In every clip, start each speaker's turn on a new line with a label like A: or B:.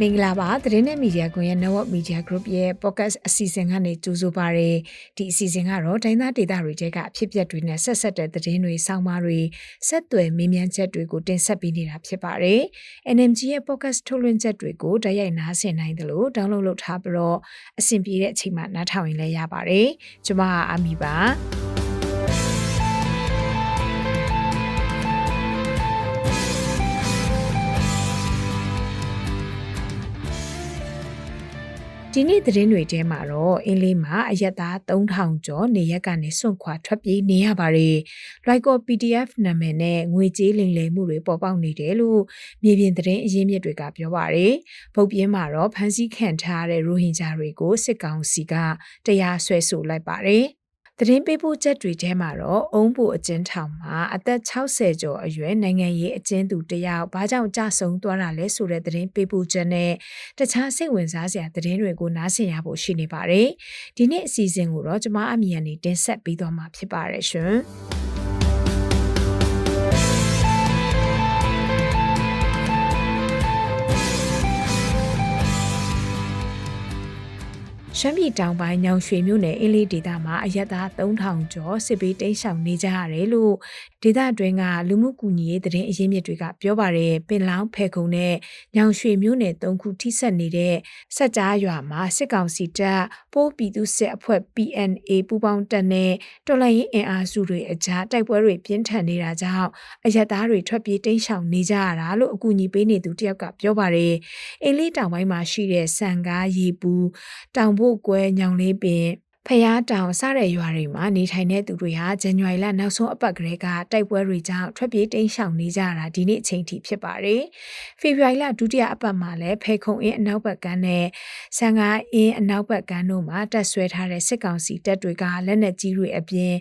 A: မင်္ဂလာပါသတင်းနဲ့မီဒီယာကွန်ရဲ့ Network Media Group ရဲ့ podcast အစီအစဉ်ကနေကြိုဆိုပါရယ်ဒီအစီအစဉ်ကတော့တိုင်းသားဒေသတွေတဲကအဖြစ်အပျက်တွေနဲ့ဆက်ဆက်တဲ့သတင်းတွေစောင်းပါတွေဆက်သွယ်မေးမြန်းချက်တွေကိုတင်ဆက်ပေးနေတာဖြစ်ပါတယ် NMG ရဲ့ podcast ထုတ်လွှင့်ချက်တွေကိုတိုက်ရိုက်နားဆင်နိုင်တယ်လို့ download လုပ်ထားပြီးတော့အဆင်ပြေတဲ့အချိန်မှာနားထောင်ရင်လည်းရပါတယ်ကျွန်မအာမီပါ ဒီနေ့သတင်းတွေထဲမှာတော့အင်းလေးမှာအရက်သား3000ကျော်နေရက်ကနေစွန့်ခွာထွက်ပြေးနေရပါတယ်။ Lyco PDF နာမည်နဲ့ငွေကြေးလိမ်လည်မှုတွေပေါ်ပေါက်နေတယ်လို့မြေပြင်သတင်းအရင်းမြစ်တွေကပြောပါတယ်။ပုတ်ပြင်းမှာတော့ဖမ်းဆီးခံထားတဲ့ရိုဟင်ဂျာတွေကိုစစ်ကောင်စီကတရားစွဲဆိုလိုက်ပါတယ်။ သတင်းပေးပို့ချက်တွေထဲမှာတော့အုံးဖို့အကျဉ်းထောင်မှာအသက်60ကျော်အရွယ်နိုင်ငံရေးအကျဉ်းသူတယောက်ဘာကြောင့်ကြဆုံးသွားတာလဲဆိုတဲ့သတင်းပေးပို့ချက်နဲ့တခြားစိတ်ဝင်စားစရာသတင်းတွေကိုနားဆင်ရဖို့ရှိနေပါတယ်။ဒီနေ့အစီအစဉ်ကိုတော့ကျွန်မအမီကနေတင်ဆက်ပေးသွားမှာဖြစ်ပါတယ်ရှင်။ ရှမ်းပြည်တောင်ပိုင်းညောင်ရွှေမြို့နယ်အင်းလေးဒေသမှာအရက်သား3000ကျော်စစ်ဘေးတိမ်းရှောင်နေကြရတယ်လို့ဒေသအတွင်းကလူမှုကူညီရေးသတင်းအရင်းမြစ်တွေကပြောပါတယ်ပင်လောင်းဖဲခုံနဲ့ညောင်ရွှေမြို့နယ်၃ခုထိစပ်နေတဲ့စက်ကြားရွာမှာစစ်ကောင်စီတပ်ပိုးပြည်သူစစ်အဖွဲ့ PNA ပူးပေါင်းတပ်နဲ့တော်လှန်ရေးအင်အားစုတွေအကြားတိုက်ပွဲတွေပြင်းထန်နေတာကြောင့်အရက်သားတွေထွက်ပြေးတိမ်းရှောင်နေကြရတာလို့အကူအညီပေးနေသူတယောက်ကပြောပါတယ်အင်းလေးတောင်ပိုင်းမှာရှိတဲ့စံကားရေပူတောင်ဘို့ကွဲညောင်လေးပင်ဖျားတောင်စတဲ့ရွာတွေမှာနေထိုင်တဲ့သူတွေဟာဇန်နဝါရီလနောက်ဆုံးအပတ်ကလေးကတိုက်ပွဲတွေကြောင့်ထွက်ပြေးတိမ်းရှောင်နေကြတာဒီနေ့အချိန်ထိဖြစ်ပါတယ်။ဖေဖော်ဝါရီလဒုတိယအပတ်မှာလည်းဖေခုံအင်းအနောက်ဘက်ကန်းနဲ့ဆန်ကားအင်းအနောက်ဘက်ကန်းတို့မှာတက်ဆွဲထားတဲ့စစ်ကောင်စီတပ်တွေကလက်နက်ကြီးတွေအပြင်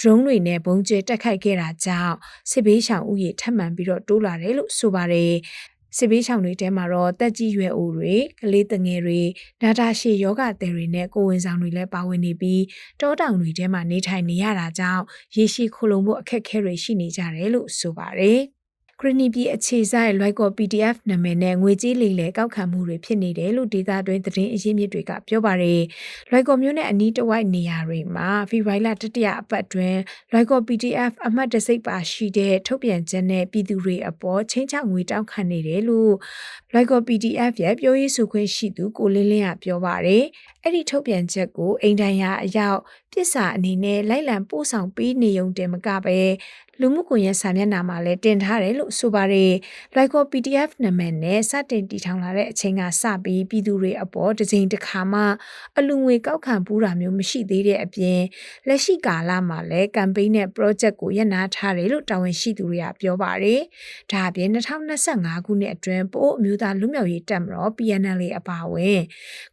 A: drone တွေနဲ့ဘုံကျဲတက်ခိုက်ခဲ့တာကြောင့်စစ်ဘေးရှောင်ဥယျာဉ်ထပ်မံပြီးတော့တိုးလာတယ်လို့ဆိုပါတယ်။ စစ်ဘေးရှောင်တွေထဲမှာတော့တက်ကြီးရွယ်အိုတွေကလေးတငယ်တွေနာတာရှည်ယောဂသည်တွေနဲ့ကိုဝင်ဆောင်တွေလည်းပါဝင်နေပြီးတောတောင်တွေထဲမှာနေထိုင်နေရတာကြောင့်ရေရှိခိုလုံမှုအခက်အခဲတွေရှိနေကြတယ်လို့ဆိုပါတယ်။ ခရနီပြည်အခြေဆိုင် Lyco PDF နာမည်နဲ့ငွေကြေးလိမ်လည်ကောက်ခံမှုတွေဖြစ်နေတယ်လို့ဒေတာတွင်သတင်းအရင်းမြစ်တွေကပြောပါတယ်။ Lyco မျိုးနဲ့အနီးတစ်ဝိုက်နေရာတွေမှာဖေဖော်ဝါရီလတတိယအပတ်တွင် Lyco PDF အမှတ်တစိပ်ပါရှိတဲ့ထုတ်ပြန်ချက်နဲ့ပြည်သူတွေအပေါ်ချင်းချောက်ငွေတောင်းခံနေတယ်လို့ Lyco PDF ရဲ့ပြောရေးဆိုခွင့်ရှိသူကိုလင်းလင်းကပြောပါတယ်။အဲ့ဒီထုတ်ပြန်ချက်ကိုအိမ်တိုင်ရာအရောက် ပြစ်စာအနေနဲ့လိုက်လံပို့ဆောင်ပေးနေုံတင်မကပဲလူမှုကွန်ရက်စာမျက်နှာမှာလည်းတင်ထားတယ်လို့ဆိုပါတယ်။ Lyco PDF နာမည်နဲ့စတင်တည်ထောင်လာတဲ့အချိန်ကစပြီးပြည်သူတွေအပေါ်တစ်ချိန်တစ်ခါမှအလူငွေကောက်ခံပူးတာမျိုးမရှိသေးတဲ့အပြင်လက်ရှိကာလမှာလည်း campaign နဲ့ project ကိုရပ်နားထားတယ်လို့တာဝန်ရှိသူတွေကပြောပါတယ်။ဒါအပြင်2025ခုနှစ်အတွင်းပို့အမျိုးသားလူမျိုးရေးတပ်မတော် PNL အပါအဝင်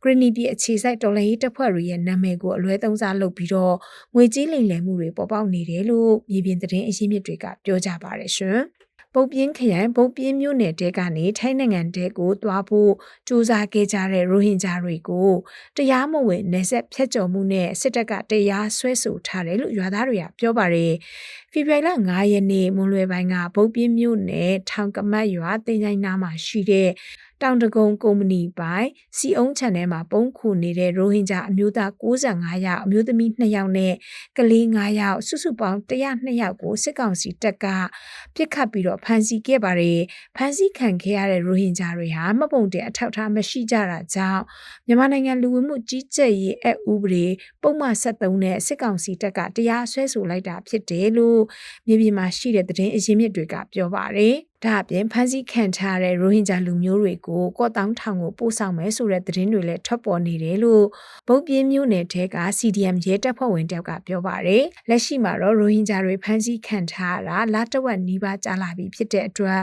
A: ဂရနီပြည်အခြေစိုက်တော်လှန်ရေးတပ်ဖွဲ့တွေရဲ့နာမည်ကိုအလွဲသုံးစားလုပ်ပြီးတော့ငွေကြေးလိမ်လည်မှုတွေပေါ်ပေါက်နေတယ်လို့မြေပြင်သတင်းအရင်းမြစ်တွေကပြောကြပါတယ်ရှင်။ပုတ်ပြင်းခရိုင်ပုတ်ပြင်းမြို့နယ်တဲကနေထိုင်းနိုင်ငံတဲကိုသွားဖို့စူးစမ်းခဲ့ကြတဲ့ရိုဟင်ဂျာတွေကိုတရားမဝင်နေဆက်ဖျက်ကျော်မှုနဲ့စစ်တပ်ကတရားစွဲဆိုထားတယ်လို့ရွာသားတွေကပြောပါတယ်။ဖေဖော်ဝါရီလ9ရက်နေ့မွန်လွယ်ပိုင်းကပုတ်ပြင်းမြို့နယ်ထောင်ကမတ်ရွာတင်ချိုင်းနားမှာရှိတဲ့ တောင်တကုံကုမ္ပဏီပိုင်စီအုံးချန်ထဲမှာပုံခုနေတဲ့ရိုဟင်ဂျာအမျိုးသား65ယောက်အမျိုးသမီး2ယောက်နဲ့ကလေး9ယောက်စုစုပေါင်း102ယောက်ကိုစစ်ကောင်စီတပ်ကပြစ်ခတ်ပြီးတော့ဖမ်းဆီးခဲ့ပါတယ်ဖမ်းဆီးခံခဲ့ရတဲ့ရိုဟင်ဂျာတွေဟာမပုံတဲ့အထောက်အထားမရှိကြတာကြောင့်မြန်မာနိုင်ငံလူဝင်မှုကြီးကြပ်ရေးအဥပဒေပုံမှန်73နဲ့စစ်ကောင်စီတပ်ကတရားစွဲဆိုလိုက်တာဖြစ်တယ်လို့မြေပြင်မှာရှိတဲ့သတင်းအရင်းမြစ်တွေကပြောပါတယ် ဒါအပြင်ဖမ်းဆီးခံထားတဲ့ရိုဟင်ဂျာလူမျိုးတွေကိုကော့တောင်းထောင်ကိုပို့ဆောင်မယ်ဆိုတဲ့သတင်းတွေလည်းထွက်ပေါ်နေတယ်လို့ဗုတ်ပြင်းမျိုးနယ်ထဲက CDM ရဲတပ်ဖွဲ့ဝင်တယောက်ကပြောပါတယ်။လက်ရှိမှာတော့ရိုဟင်ဂျာတွေဖမ်းဆီးခံထားတာလတဝက်နီးပါးကြာလာပြီဖြစ်တဲ့အတွက်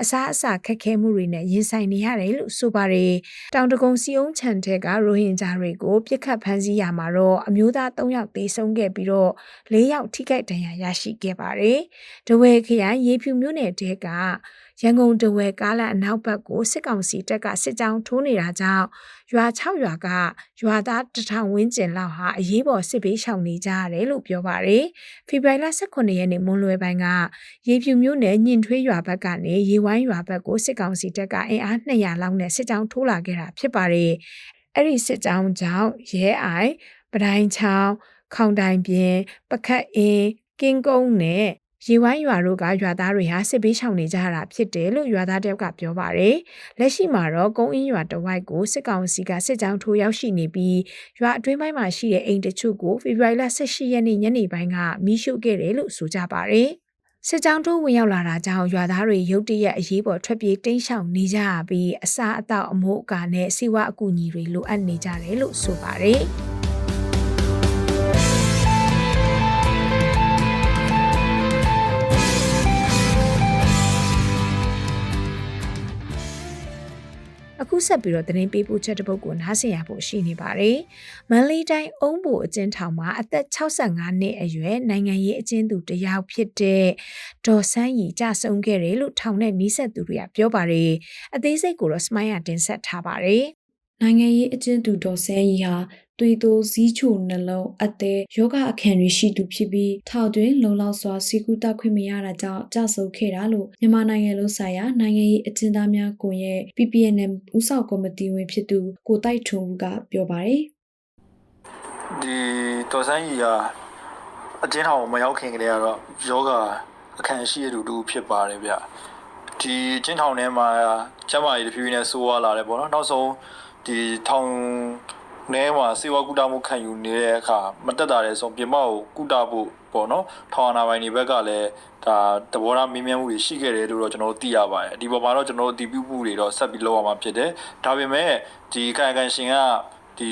A: အစားအစာခက်ခဲမှုတွေနဲ့ရင်ဆိုင်နေရတယ်လို့ဆိုပါတယ်။တောင်တကုံစီအုံးချန်ထဲကရိုဟင်ဂျာတွေကိုပြစ်ခတ်ဖမ်းဆီးရမှာတော့အမျိုးသား၃ယောက်သေဆုံးခဲ့ပြီးတော့၄ယောက်ထိခိုက်ဒဏ်ရာရရှိခဲ့ပါတယ်။တဝဲခရိုင်ရေဖြူမျိုးနယ်တဲကရန်ကုန်တဝဲကားလန်အနောက်ဘက်ကိုစစ်ကောင်စီတပ်ကစစ်ကြောင်းထိုးနေတာကြောင့်ရွာ6ရွာကရွာသားတထောင်ဝန်းကျင်လောက်ဟာအရေးပေါ်စစ်ဘေးရှောင်နေကြရတယ်လို့ပြောပါရယ်ဖေဖော်ဝါရီလ18ရက်နေ့မွန်းလွဲပိုင်းကရေဖြူမြို့နယ်ညင်ထွေးရွာဘက်ကနေရေဝိုင်းရွာဘက်ကိုစစ်ကောင်စီတပ်ကအင်အား200လောက်နဲ့စစ်ကြောင်းထိုးလာခဲ့တာဖြစ်ပါတယ်အဲ့ဒီစစ်ကြောင်းကြောင့်ရဲအိုင်ပဒိုင်းချောင်းခေါင်တိုင်ပြင်ပခတ်အင်းကင်းကုန်းနဲ့ ရေဝိုင်းရွာတို့ကရွာသားတွေဟာစစ်ဘေးရှောင်နေကြတာဖြစ်တယ်လို့ရွာသားတယောက်ကပြောပါတယ်။လက်ရှိမှာတော့ကုန်းအင်းရွာတဝိုက်ကိုစစ်ကောင်စီကစစ်ကြောင်းထိုးရောက်ရှိနေပြီးရွာအတွင်းပိုင်းမှာရှိတဲ့အိမ်တချို့ကိုဖေဖော်ဝါရီလ18ရက်နေ့ညနေပိုင်းကမီးရှို့ခဲ့တယ်လို့ဆိုကြပါတယ်။စစ်ကြောင်းထိုးဝင်ရောက်လာတာကြောင့်ရွာသားတွေရုတ်တရက်အရေးပေါ်ထွက်ပြေးတိမ်းရှောင်နေကြရပြီးအစာအသောက်အမိုးအကာနဲ့စီဝါအကူအညီတွေလိုအပ်နေကြတယ်လို့ဆိုပါတယ်။ ခုဆက်ပြီးတော့သတင်းပေးပို့ချက်တစ်ပုဒ်ကိုနားဆင်ရဖို့ရှိနေပါတယ်။မန်လေးတိုင်းအုံးဘူအကျဉ်းထောင်မှာအသက်65နှစ်အရွယ်နိုင်ငံရေးအကျဉ်းသူတစ်ယောက်ဖြစ်တဲ့ဒေါ်ဆန်းရီကြဆုံခဲ့တယ်လို့ထောင်နဲ့နီးစပ်သူတွေကပြောပါတယ်။အသေးစိတ်ကိုတော့စမိုင်းရတင်ဆက်ထားပါတယ်။
B: နိုင်ငံရေးအကျဉ်းသူဒေါ်ဆဲရီဟာသွေးတိုးစည်းချိုနှလုံးအသက်ယောဂအခန့်တွေရှိသူဖြစ်ပြီးထောက်တွင်လုံလောက်စွာစီကူတက်ခွင့်မရတာကြောင့်ကြဆုပ်ခဲ့တာလို့မြန်မာနိုင်ငံလုံးဆိုင်ရာနိုင်ငံရေးအကျဉ်းသားများကွန်ရက် PPNM ဥဆောက်ကော်မတီဝင်ဖြစ်သူကိုတိုက်ထွန်းဦးကပြောပါတယ်
C: ဒီတော်ဆန်းကြီးကအကျဉ်းထောင်ကိုမရောက်ခင်ကတည်းကတော့ယောဂအခန့်ရှိရတူတူဖြစ်ပါတယ်ဗျဒီအကျဉ်းထောင်ထဲမှာကျမကြီးတဖြည်းဖြည်းနဲ့ဆိုးဝါးလာတယ်ပေါ့နော်နောက်ဆုံး ဒီထောင်ထဲမှာစေဝါကူတာမှုခံယူနေတဲ့အခါမတက်တာတဲ့ဆိုပြင်မကိုကူတာဖို့ပေါ့နော်ထောင်အာဏာပိုင်တွေဘက်ကလည်းဒါတဘောထားမင်းမြန်းမှုတွေရှိခဲ့တယ်လို့တော့ကျွန်တော်တို့သိရပါတယ်ဒီပေါ်မှာတော့ကျွန်တော်တို့အတည်ပြုမှုတွေတော့ဆက်ပြီးလုပ်ရမှာဖြစ်တယ်ဒါပေမဲ့ဒီခံခံရှင်ကဒီ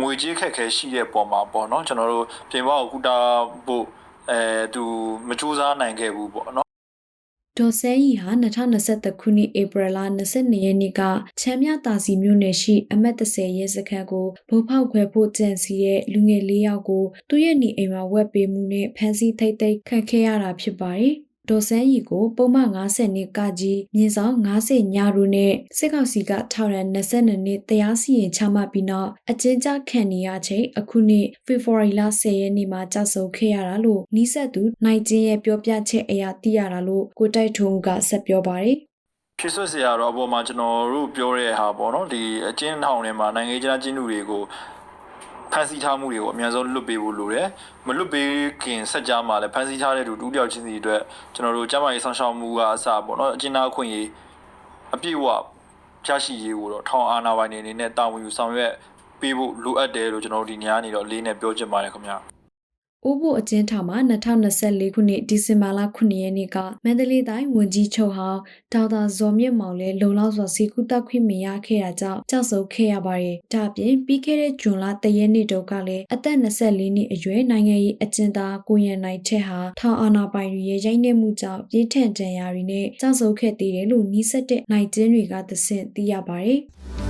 C: ငွေကြေးခက်ခဲရှိတဲ့ပုံမှာပေါ့နော်ကျွန်တော်တို့ပြင်ပကိုကူတာဖို့အဲသူမစူးစမ်းနိုင်ခဲ့ဘူးပေါ့နော်
B: ဒေါ်ဆဲရီဟာ2023ခုနှစ်ဧပြီလ22ရက်နေ့ကချမ်းမြတာစီမြို့နယ်ရှိအမတ်30ရဲစခန်းကိုဗုတ်ဖောက်ခွဲဖို့ကြံစီတဲ့လူငယ်၄ယောက်ကိုသူ့ရဲ့နေအိမ်မှာဝက်ပေးမှုနဲ့ဖမ်းဆီးထိတ်သိမ်းခံခဲ့ရတာဖြစ်ပါတယ်။ ဒေါ်ဆန်းရီကိုပုံမှန်90နှစ်ကကြီးမြင်းဆောင်90ညရုနဲ့စစ်ကောင်စီကထောက်ရန်22နှစ်တရားစီရင်ချမှတ်ပြီးနောက်အကျဉ်းချခံနေရချိန်အခုနှစ်ဖေဖော်ဝါရီလ10ရက်နေ့မှာကြာဆုံးခဲ့ရတာလို့နီးစပ်သူနိုင်ကျင်းရဲ့ပြောပြချက်အရသိရတာလို့ကိုတိုက်ထုံးကဆက်ပြောပါတယ်
C: ဖြစ်ဆွတ်စရာတော့အပေါ်မှာကျွန်တော်တို့ပြောတဲ့ဟာပေါ့နော်ဒီအကျဉ်းထောင်ထဲမှာနိုင်ငံရေးကျန်းကျဉ်သူတွေကို ဖန်ဆီးထားမှုတွေကိုအများဆုံးလွတ်ပေးဖို့လိုတယ်မလွတ်ပေးခင်ဆက်ကြားမှာလည်းဖန်ဆီးထားတဲ့သူတူတယောက်ချင်းစီအတွက်ကျွန်တော်တို့ကျန်းမာရေးဆောင်ရှောက်မှုကအစပေါ့နော်အကျဉ်းသားအခွင့်အရေးအပြည့်အဝရရှိရေးကိုတော့ထောင်အာဏာပိုင်တွေအနေနဲ့တာဝန်ယူဆောင်ရွက်ပေးဖို့လိုအပ်တယ်လို့ကျွန်တော်တို့ဒီညနေတော့လေးနဲ့ပြောချင်ပါတယ်ခင်ဗျာ။
B: အိုးဘိုအကျဉ်းထောင်မှာ2024ခုနှစ်ဒီဇင်ဘာလ9ရက်နေ့ကမန္တလေးတိုင်းဝန်ကြီးချုပ်ဟောင်းဒေါက်တာဇော်မြင့်မောင်လည်းလုံလောက်စွာစီကူတက်ခွင့်မရခဲ့တာကြောင့်ကြောက်ဆုပ်ခဲ့ရပါတယ်။ဒါ့အပြင်ပြီးခဲ့တဲ့ဇွန်လ3ရက်နေ့တုန်းကလည်းအသက်24နှစ်အရွယ်နိုင်ငံရေးအကျဉ်းသားကိုရန်နိုင်ချက်ဟာထောင်အာဏာပိုင်တွေရဲ့ရိုက်နှက်မှုကြောင့်ပြင်းထန်ဒဏ်ရာတွေနဲ့ကြောက်ဆုပ်ခဲ့သေးတယ်လို့နှီးစက်တဲ့နိုင်ကျင်းတွေကသဆင့်သိရပါတယ်။